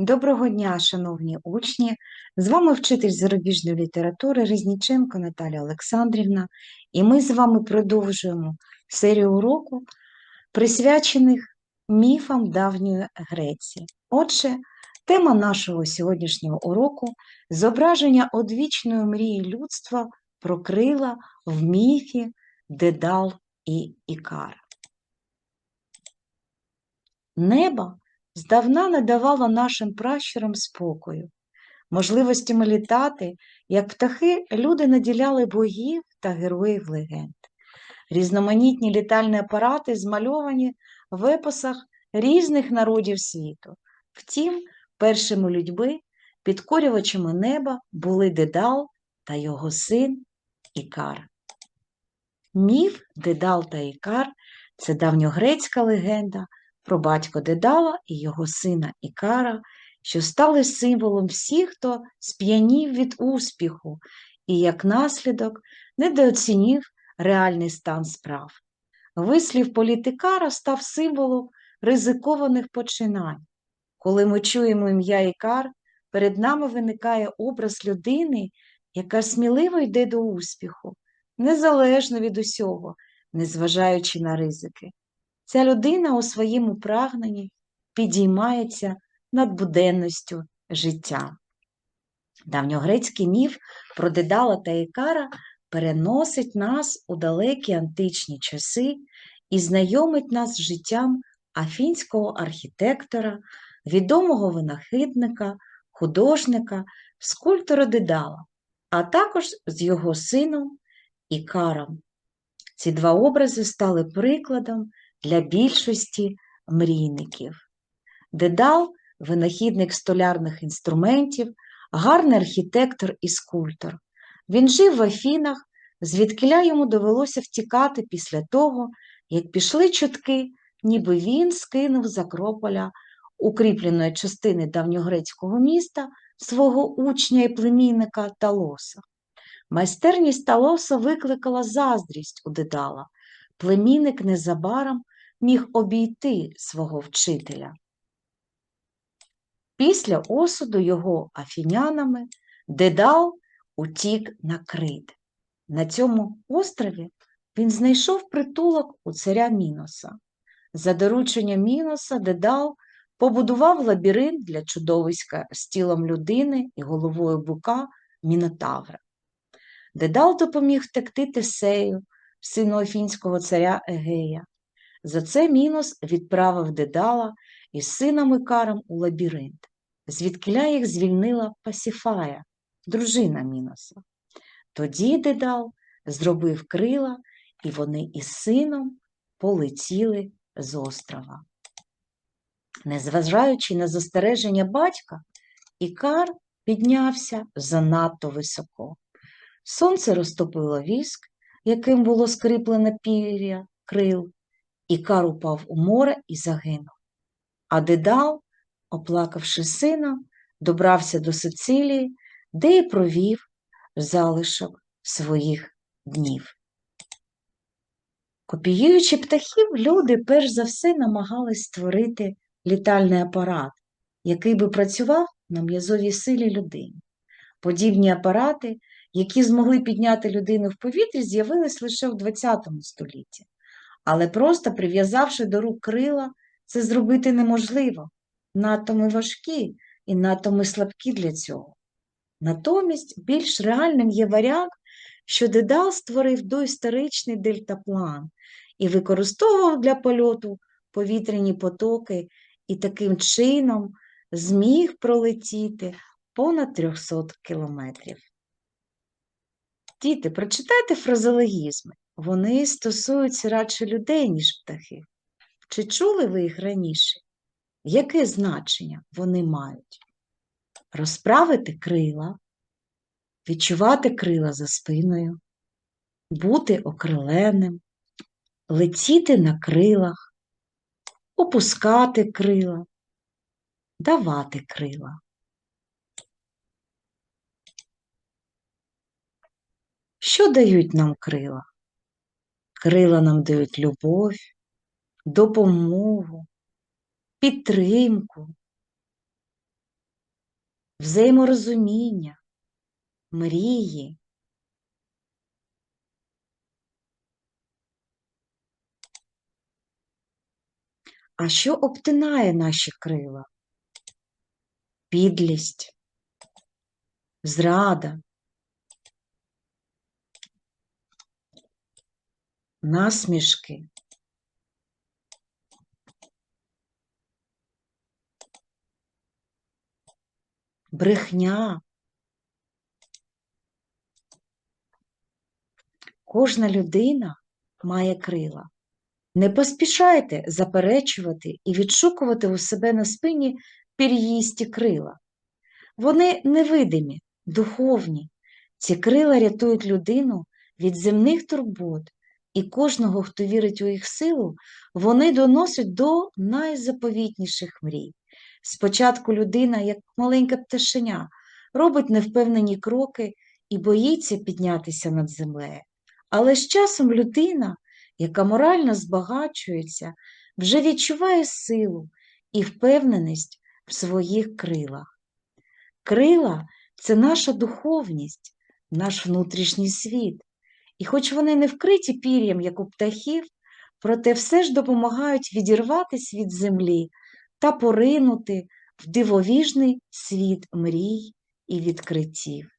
Доброго дня, шановні учні! З вами вчитель зарубіжної літератури Резніченко Наталя Олександрівна, і ми з вами продовжуємо серію уроку, присвячених міфам давньої Греції. Отже, тема нашого сьогоднішнього уроку зображення одвічної мрії людства про крила в міфі Дедал і Ікар. Неба здавна не давало нашим пращурам спокою. Можливостями літати, як птахи, люди наділяли богів та героїв легенд. Різноманітні літальні апарати змальовані в епосах різних народів світу. Втім, першими людьми, підкорювачами неба, були Дедал та його син Ікар. Міф Дедал та Ікар це давньогрецька легенда про батько Дедала і його сина Ікара, що стали символом всіх, хто сп'янів від успіху і, як наслідок, недооцінив реальний стан справ. Вислів політикара став символом ризикованих починань. Коли ми чуємо ім'я Ікар, перед нами виникає образ людини, яка сміливо йде до успіху, незалежно від усього, незважаючи на ризики. Ця людина у своєму прагненні підіймається над буденністю життя. Давньогрецький міф про Дедала та Ікара переносить нас у далекі античні часи і знайомить нас з життям афінського архітектора, відомого винахідника, художника, скульптора Дедала, а також з його сином Ікаром. Ці два образи стали прикладом для більшості мрійників. Дедал винахідник столярних інструментів, гарний архітектор і скульптор. Він жив в Афінах, звідкиля йому довелося втікати після того, як пішли чутки, ніби він скинув з Акрополя укріпленої частини давньогрецького міста свого учня і племінника Талоса. Майстерність Талоса викликала заздрість у Дедала. Племінник незабаром міг обійти свого вчителя. Після осуду його афінянами Дедал утік на Крит. На цьому острові він знайшов притулок у царя Міноса. За дорученням Міноса Дедал побудував лабіринт для чудовиська з тілом людини і головою бука Мінотавра. Дедал допоміг втекти Тесею, сину афінського царя Егея. За це Мінос відправив Дедала із сином Ікаром у лабіринт, звідкиля їх звільнила Пасіфая, дружина Міноса. Тоді Дедал зробив крила, і вони із сином полетіли з острова. Незважаючи на застереження батька, Ікар піднявся занадто високо. Сонце розтопило віск, яким було скріплене пір'я крил, Ікар упав у море і загинув. А Дедал, оплакавши сина, добрався до Сицилії, де й провів залишок своїх днів. Копіюючи птахів, люди перш за все намагались створити літальний апарат, який би працював на м'язовій силі людини. Подібні апарати, які змогли підняти людину в повітрі, з'явились лише в ХХ столітті але просто прив'язавши до рук крила, це зробити неможливо. Надто ми важкі і надто ми слабкі для цього. Натомість більш реальним є варіант, що Дедал створив доісторичний дельтаплан і використовував для польоту повітряні потоки і таким чином зміг пролетіти понад 300 кілометрів. Діти, прочитайте фразологізми. Вони стосуються радше людей, ніж птахів. Чи чули ви їх раніше? Яке значення вони мають? Розправити крила, відчувати крила за спиною, бути окриленим, летіти на крилах, опускати крила, давати крила. Що дають нам крила? Крила нам дають любов, допомогу, підтримку. взаєморозуміння, мрії. А що обтинає наші крила? Підлість, зрада, насмішки, брехня. Кожна людина має крила. Не поспішайте заперечувати і відшукувати у себе на спині пір'їсті крила. Вони невидимі, духовні. Ці крила рятують людину від земних турбот, і кожного, хто вірить у їх силу, вони доносять до найзаповітніших мрій. Спочатку людина, як маленьке пташеня, робить невпевнені кроки і боїться піднятися над землею. Але з часом людина, яка морально збагачується, вже відчуває силу і впевненість в своїх крилах. Крила це наша духовність, наш внутрішній світ. І хоч вони не вкриті пір'ям, як у птахів, проте все ж допомагають відірватися від землі та поринути в дивовіжний світ мрій і відкриттів.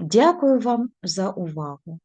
Дякую вам за увагу!